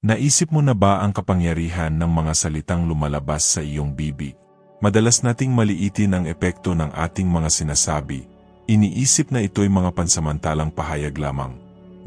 Naisip mo na ba ang kapangyarihan ng mga salitang lumalabas sa iyong bibig? Madalas nating maliitin ang epekto ng ating mga sinasabi. Iniisip na ito'y mga pansamantalang pahayag lamang.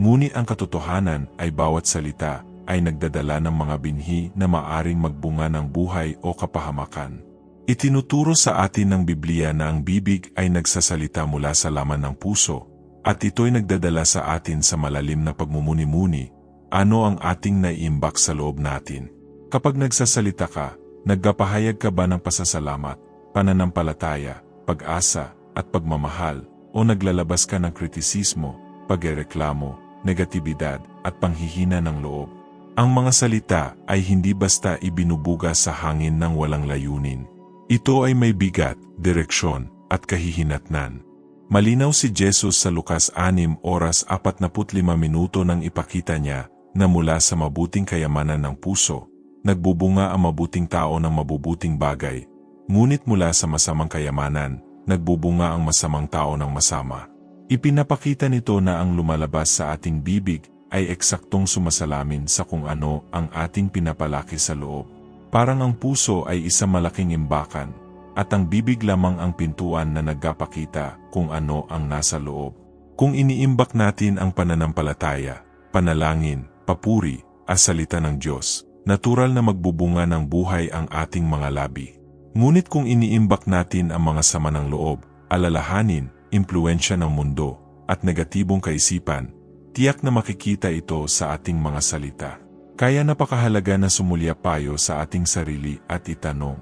Ngunit ang katotohanan ay bawat salita ay nagdadala ng mga binhi na maaring magbunga ng buhay o kapahamakan. Itinuturo sa atin ng Biblia na ang bibig ay nagsasalita mula sa laman ng puso, at ito'y nagdadala sa atin sa malalim na pagmumuni-muni ano ang ating naiimbak sa loob natin. Kapag nagsasalita ka, nagpapahayag ka ba ng pasasalamat, pananampalataya, pag-asa, at pagmamahal, o naglalabas ka ng kritisismo, pagreklamo, negatibidad, at panghihina ng loob. Ang mga salita ay hindi basta ibinubuga sa hangin ng walang layunin. Ito ay may bigat, direksyon, at kahihinatnan. Malinaw si Jesus sa Lukas 6 oras 45 minuto nang ipakita niya na mula sa mabuting kayamanan ng puso, nagbubunga ang mabuting tao ng mabubuting bagay, ngunit mula sa masamang kayamanan, nagbubunga ang masamang tao ng masama. Ipinapakita nito na ang lumalabas sa ating bibig ay eksaktong sumasalamin sa kung ano ang ating pinapalaki sa loob. Parang ang puso ay isang malaking imbakan, at ang bibig lamang ang pintuan na nagpapakita kung ano ang nasa loob. Kung iniimbak natin ang pananampalataya, panalangin, papuri, as salita ng Diyos, natural na magbubunga ng buhay ang ating mga labi. Ngunit kung iniimbak natin ang mga sama ng loob, alalahanin, impluensya ng mundo, at negatibong kaisipan, tiyak na makikita ito sa ating mga salita. Kaya napakahalaga na sumulya payo sa ating sarili at itanong,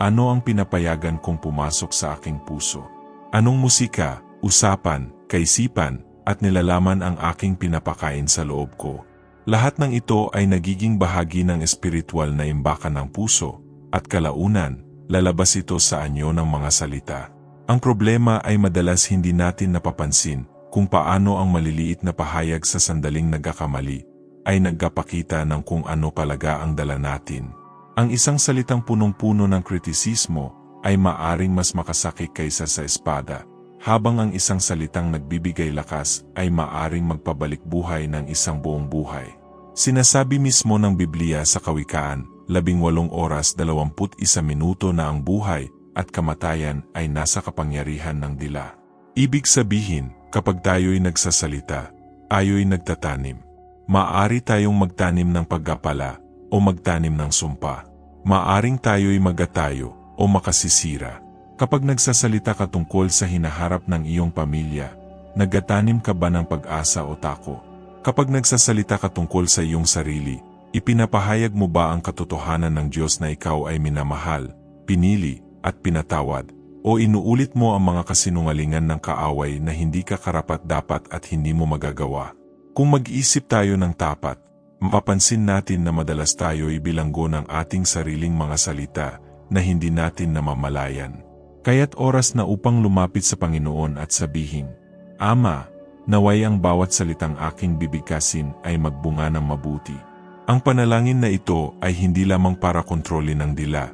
ano ang pinapayagan kong pumasok sa aking puso? Anong musika, usapan, kaisipan, at nilalaman ang aking pinapakain sa loob ko? Lahat ng ito ay nagiging bahagi ng espiritual na imbakan ng puso, at kalaunan, lalabas ito sa anyo ng mga salita. Ang problema ay madalas hindi natin napapansin kung paano ang maliliit na pahayag sa sandaling nagkakamali ay nagkapakita ng kung ano palaga ang dala natin. Ang isang salitang punong-puno ng kritisismo ay maaring mas makasakit kaysa sa espada, habang ang isang salitang nagbibigay lakas ay maaring magpabalik buhay ng isang buong buhay. Sinasabi mismo ng Biblia sa Kawikaan, 18 oras 21 minuto na ang buhay at kamatayan ay nasa kapangyarihan ng dila. Ibig sabihin, kapag tayo'y nagsasalita, ayo'y nagtatanim. Maari tayong magtanim ng pagkapala o magtanim ng sumpa. Maaring tayo'y magatayo o makasisira. Kapag nagsasalita ka tungkol sa hinaharap ng iyong pamilya, nagatanim ka ba ng pag-asa o tako? Kapag nagsasalita ka tungkol sa iyong sarili, ipinapahayag mo ba ang katotohanan ng Diyos na ikaw ay minamahal, pinili, at pinatawad? O inuulit mo ang mga kasinungalingan ng kaaway na hindi ka karapat-dapat at hindi mo magagawa? Kung mag-isip tayo ng tapat, mapapansin natin na madalas tayo ibilanggo ng ating sariling mga salita na hindi natin namamalayan. Kaya't oras na upang lumapit sa Panginoon at sabihin, Ama, naway ang bawat salitang aking bibigkasin ay magbunga ng mabuti. Ang panalangin na ito ay hindi lamang para kontrolin ng dila,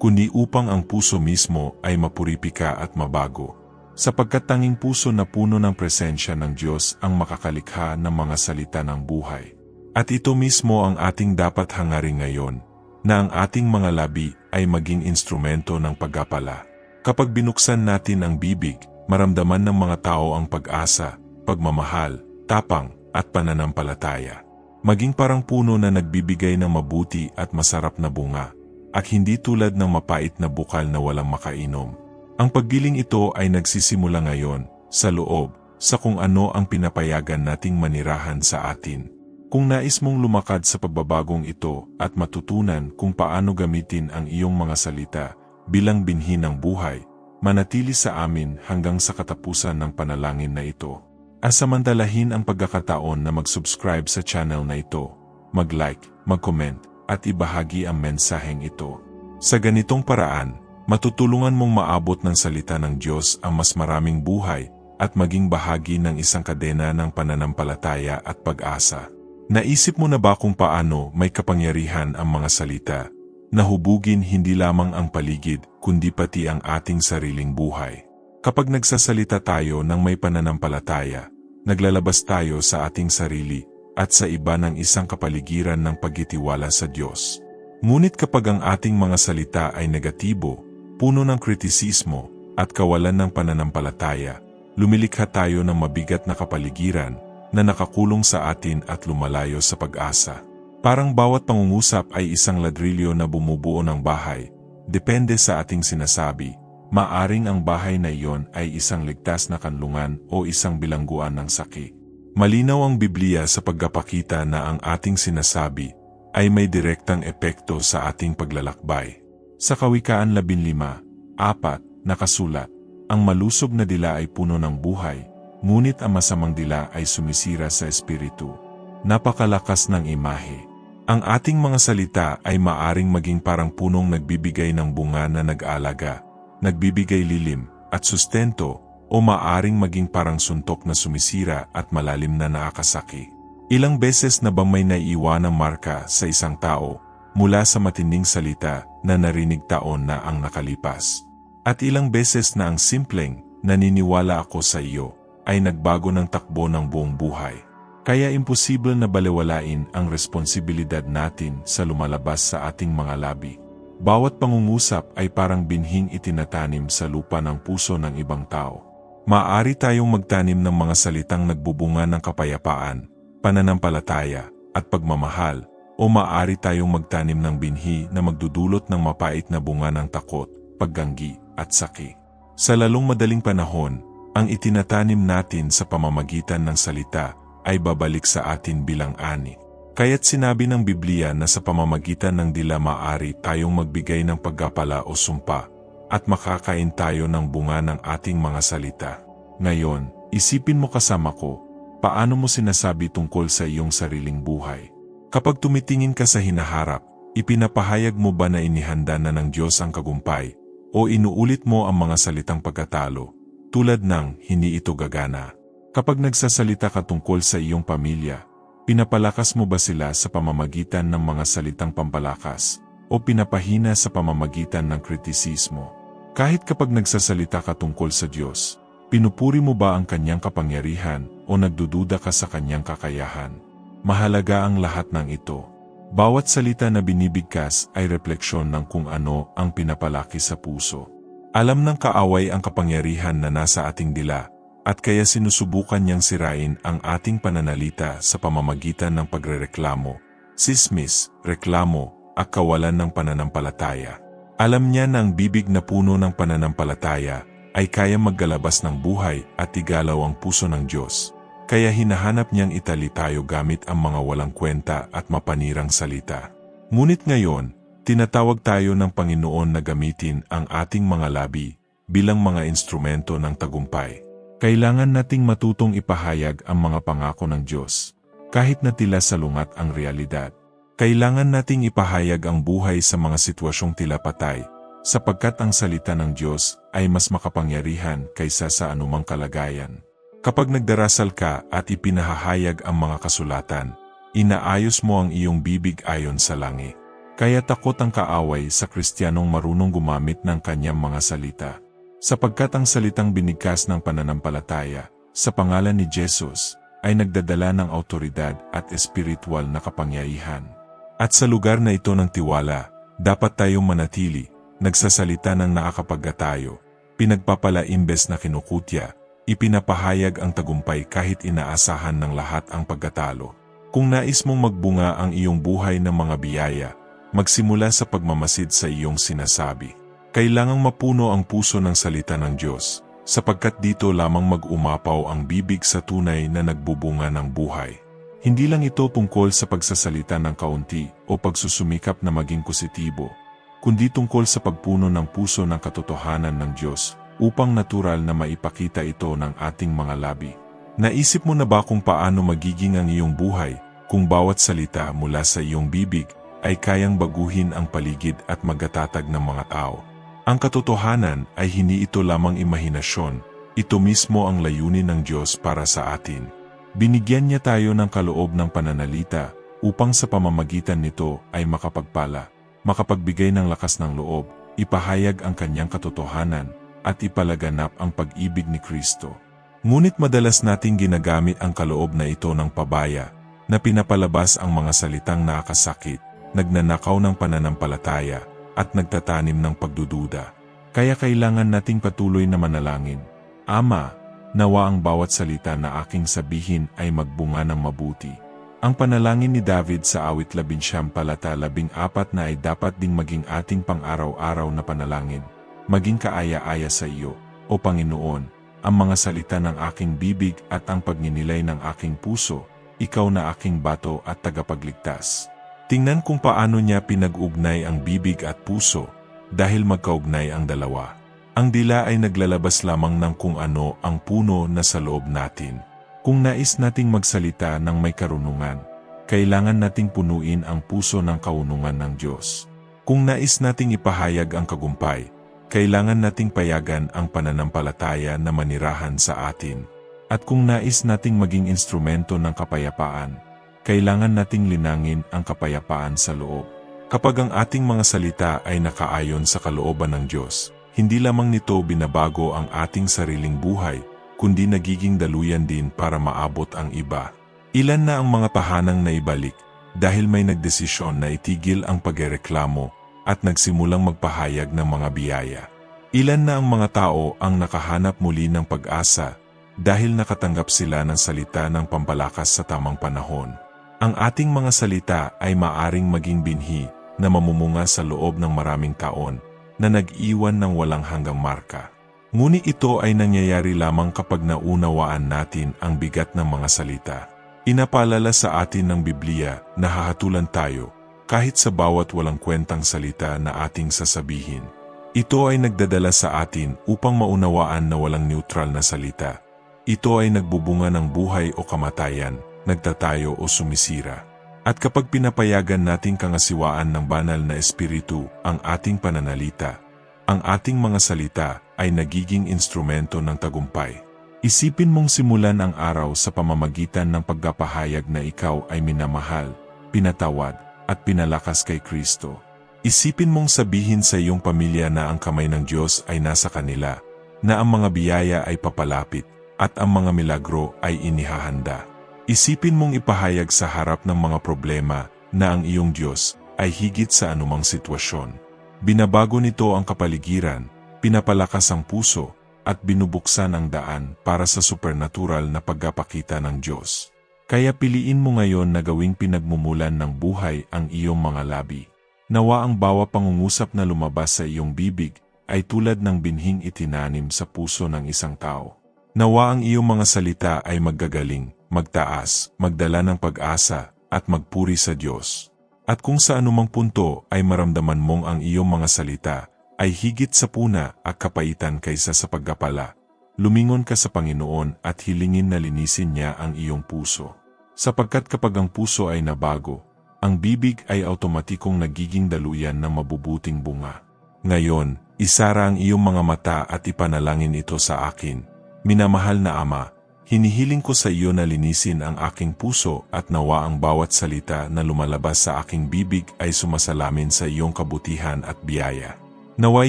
kundi upang ang puso mismo ay mapuripika at mabago. Sapagkat tanging puso na puno ng presensya ng Diyos ang makakalikha ng mga salita ng buhay. At ito mismo ang ating dapat hangarin ngayon, na ang ating mga labi ay maging instrumento ng pagkapala. Kapag binuksan natin ang bibig, maramdaman ng mga tao ang pag-asa, pagmamahal, tapang, at pananampalataya. Maging parang puno na nagbibigay ng mabuti at masarap na bunga, at hindi tulad ng mapait na bukal na walang makainom. Ang paggiling ito ay nagsisimula ngayon, sa loob, sa kung ano ang pinapayagan nating manirahan sa atin. Kung nais mong lumakad sa pagbabagong ito at matutunan kung paano gamitin ang iyong mga salita, bilang binhi ng buhay, manatili sa amin hanggang sa katapusan ng panalangin na ito. Asamantalahin ang pagkakataon na mag-subscribe sa channel na ito, mag-like, mag-comment, at ibahagi ang mensaheng ito. Sa ganitong paraan, matutulungan mong maabot ng salita ng Diyos ang mas maraming buhay at maging bahagi ng isang kadena ng pananampalataya at pag-asa. Naisip mo na ba kung paano may kapangyarihan ang mga salita Nahubugin hindi lamang ang paligid, kundi pati ang ating sariling buhay. Kapag nagsasalita tayo ng may pananampalataya, naglalabas tayo sa ating sarili at sa iba ng isang kapaligiran ng pagtitiwala sa Diyos. Ngunit kapag ang ating mga salita ay negatibo, puno ng kritisismo, at kawalan ng pananampalataya, lumilikha tayo ng mabigat na kapaligiran na nakakulong sa atin at lumalayo sa pag-asa. Parang bawat pangungusap ay isang ladrilyo na bumubuo ng bahay, depende sa ating sinasabi, maaring ang bahay na iyon ay isang ligtas na kanlungan o isang bilangguan ng saki. Malinaw ang Biblia sa pagkapakita na ang ating sinasabi ay may direktang epekto sa ating paglalakbay. Sa Kawikaan 15, 4, nakasulat, ang malusog na dila ay puno ng buhay, ngunit ang masamang dila ay sumisira sa espiritu. Napakalakas ng imahe. Ang ating mga salita ay maaring maging parang punong nagbibigay ng bunga na nag-alaga, nagbibigay lilim at sustento o maaring maging parang suntok na sumisira at malalim na nakakasaki. Ilang beses na bang may naiiwan ng marka sa isang tao mula sa matinding salita na narinig taon na ang nakalipas? At ilang beses na ang simpleng, naniniwala ako sa iyo, ay nagbago ng takbo ng buong buhay. Kaya imposible na balewalain ang responsibilidad natin sa lumalabas sa ating mga labi. Bawat pangungusap ay parang binhing itinatanim sa lupa ng puso ng ibang tao. Maaari tayong magtanim ng mga salitang nagbubunga ng kapayapaan, pananampalataya, at pagmamahal, o maaari tayong magtanim ng binhi na magdudulot ng mapait na bunga ng takot, pagganggi, at saki. Sa lalong madaling panahon, ang itinatanim natin sa pamamagitan ng salita ay babalik sa atin bilang ani. Kaya't sinabi ng Biblia na sa pamamagitan ng dila maari tayong magbigay ng pagkapala o sumpa, at makakain tayo ng bunga ng ating mga salita. Ngayon, isipin mo kasama ko, paano mo sinasabi tungkol sa iyong sariling buhay? Kapag tumitingin ka sa hinaharap, ipinapahayag mo ba na inihanda na ng Diyos ang kagumpay o inuulit mo ang mga salitang pagkatalo, tulad ng hindi ito gagana. Kapag nagsasalita ka tungkol sa iyong pamilya, pinapalakas mo ba sila sa pamamagitan ng mga salitang pampalakas o pinapahina sa pamamagitan ng kritisismo? Kahit kapag nagsasalita ka tungkol sa Diyos, pinupuri mo ba ang kanyang kapangyarihan o nagdududa ka sa kanyang kakayahan? Mahalaga ang lahat ng ito. Bawat salita na binibigkas ay refleksyon ng kung ano ang pinapalaki sa puso. Alam ng kaaway ang kapangyarihan na nasa ating dila, at kaya sinusubukan niyang sirain ang ating pananalita sa pamamagitan ng pagrereklamo, sismis, reklamo, at kawalan ng pananampalataya. Alam niya na ang bibig na puno ng pananampalataya ay kaya maggalabas ng buhay at igalaw ang puso ng Diyos. Kaya hinahanap niyang itali tayo gamit ang mga walang kwenta at mapanirang salita. Ngunit ngayon, tinatawag tayo ng Panginoon na gamitin ang ating mga labi bilang mga instrumento ng tagumpay. Kailangan nating matutong ipahayag ang mga pangako ng Diyos, kahit na tila salungat ang realidad. Kailangan nating ipahayag ang buhay sa mga sitwasyong tila patay, sapagkat ang salita ng Diyos ay mas makapangyarihan kaysa sa anumang kalagayan. Kapag nagdarasal ka at ipinahahayag ang mga kasulatan, inaayos mo ang iyong bibig ayon sa langit. Kaya takot ang kaaway sa kristyanong marunong gumamit ng kanyang mga salita. Sapagkat ang salitang binigkas ng pananampalataya, sa pangalan ni Jesus, ay nagdadala ng autoridad at espiritual na kapangyarihan. At sa lugar na ito ng tiwala, dapat tayong manatili, nagsasalita ng nakakapagkatayo, pinagpapala imbes na kinukutya, ipinapahayag ang tagumpay kahit inaasahan ng lahat ang pagkatalo. Kung nais mong magbunga ang iyong buhay ng mga biyaya, magsimula sa pagmamasid sa iyong sinasabi. Kailangang mapuno ang puso ng salita ng Diyos, sapagkat dito lamang mag-umapaw ang bibig sa tunay na nagbubunga ng buhay. Hindi lang ito tungkol sa pagsasalita ng kaunti o pagsusumikap na maging positibo, kundi tungkol sa pagpuno ng puso ng katotohanan ng Diyos upang natural na maipakita ito ng ating mga labi. Naisip mo na ba kung paano magiging ang iyong buhay kung bawat salita mula sa iyong bibig ay kayang baguhin ang paligid at magatatag ng mga tao? Ang katotohanan ay hindi ito lamang imahinasyon, ito mismo ang layunin ng Diyos para sa atin. Binigyan niya tayo ng kaloob ng pananalita upang sa pamamagitan nito ay makapagpala, makapagbigay ng lakas ng loob, ipahayag ang kanyang katotohanan, at ipalaganap ang pag-ibig ni Kristo. Ngunit madalas nating ginagamit ang kaloob na ito ng pabaya, na pinapalabas ang mga salitang nakakasakit, nagnanakaw ng pananampalataya, at nagtatanim ng pagdududa. Kaya kailangan nating patuloy na manalangin. Ama, nawa ang bawat salita na aking sabihin ay magbunga ng mabuti. Ang panalangin ni David sa awit labinsyam palata labing apat na ay dapat ding maging ating pang-araw-araw na panalangin. Maging kaaya-aya sa iyo, O Panginoon, ang mga salita ng aking bibig at ang pagninilay ng aking puso, ikaw na aking bato at tagapagligtas. Tingnan kung paano niya pinag-ugnay ang bibig at puso, dahil magkaugnay ang dalawa. Ang dila ay naglalabas lamang ng kung ano ang puno na sa loob natin. Kung nais nating magsalita ng may karunungan, kailangan nating punuin ang puso ng kaunungan ng Diyos. Kung nais nating ipahayag ang kagumpay, kailangan nating payagan ang pananampalataya na manirahan sa atin. At kung nais nating maging instrumento ng kapayapaan, kailangan nating linangin ang kapayapaan sa loob. Kapag ang ating mga salita ay nakaayon sa kalooban ng Diyos, hindi lamang nito binabago ang ating sariling buhay, kundi nagiging daluyan din para maabot ang iba. Ilan na ang mga tahanang naibalik dahil may nagdesisyon na itigil ang pagreklamo at nagsimulang magpahayag ng mga biyaya. Ilan na ang mga tao ang nakahanap muli ng pag-asa dahil nakatanggap sila ng salita ng pampalakas sa tamang panahon. Ang ating mga salita ay maaring maging binhi na mamumunga sa loob ng maraming taon na nag-iwan ng walang hanggang marka. Ngunit ito ay nangyayari lamang kapag naunawaan natin ang bigat ng mga salita. Inapalala sa atin ng Biblia na hahatulan tayo kahit sa bawat walang kwentang salita na ating sasabihin. Ito ay nagdadala sa atin upang maunawaan na walang neutral na salita. Ito ay nagbubunga ng buhay o kamatayan, nagtatayo o sumisira. At kapag pinapayagan nating kangasiwaan ng banal na espiritu ang ating pananalita, ang ating mga salita ay nagiging instrumento ng tagumpay. Isipin mong simulan ang araw sa pamamagitan ng pagkapahayag na ikaw ay minamahal, pinatawad, at pinalakas kay Kristo. Isipin mong sabihin sa iyong pamilya na ang kamay ng Diyos ay nasa kanila, na ang mga biyaya ay papalapit, at ang mga milagro ay inihahanda. Isipin mong ipahayag sa harap ng mga problema na ang iyong Diyos ay higit sa anumang sitwasyon. Binabago nito ang kapaligiran, pinapalakas ang puso, at binubuksan ang daan para sa supernatural na pagkapakita ng Diyos. Kaya piliin mo ngayon na gawing pinagmumulan ng buhay ang iyong mga labi. Nawa ang bawa pangungusap na lumabas sa iyong bibig ay tulad ng binhing itinanim sa puso ng isang tao. Nawa ang iyong mga salita ay maggagaling, magtaas, magdala ng pag-asa, at magpuri sa Diyos. At kung sa anumang punto ay maramdaman mong ang iyong mga salita ay higit sa puna at kapaitan kaysa sa pagkapala, lumingon ka sa Panginoon at hilingin na linisin niya ang iyong puso. Sapagkat kapag ang puso ay nabago, ang bibig ay automatikong nagiging daluyan ng mabubuting bunga. Ngayon, isara ang iyong mga mata at ipanalangin ito sa akin. Minamahal na Ama, Hinihiling ko sa iyo na linisin ang aking puso at nawa ang bawat salita na lumalabas sa aking bibig ay sumasalamin sa iyong kabutihan at biyaya. Naway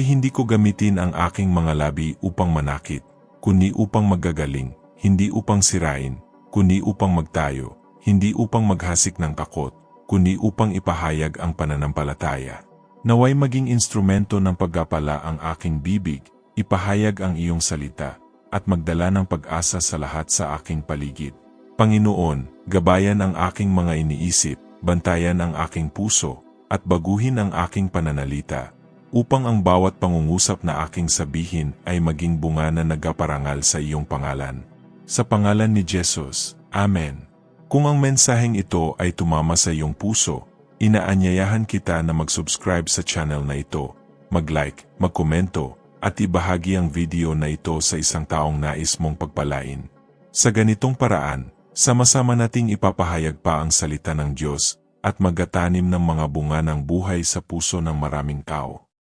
hindi ko gamitin ang aking mga labi upang manakit, kundi upang magagaling, hindi upang sirain, kundi upang magtayo, hindi upang maghasik ng kakot, kundi upang ipahayag ang pananampalataya. Naway maging instrumento ng pagkapala ang aking bibig, ipahayag ang iyong salita, at magdala ng pag-asa sa lahat sa aking paligid. Panginoon, gabayan ang aking mga iniisip, bantayan ang aking puso, at baguhin ang aking pananalita, upang ang bawat pangungusap na aking sabihin ay maging bunga na nagaparangal sa iyong pangalan. Sa pangalan ni Jesus, Amen. Kung ang mensaheng ito ay tumama sa iyong puso, inaanyayahan kita na mag-subscribe sa channel na ito, mag-like, mag-komento, at ibahagi ang video na ito sa isang taong nais mong pagpalain. Sa ganitong paraan, sama-sama nating ipapahayag pa ang salita ng Diyos at magatanim ng mga bunga ng buhay sa puso ng maraming tao.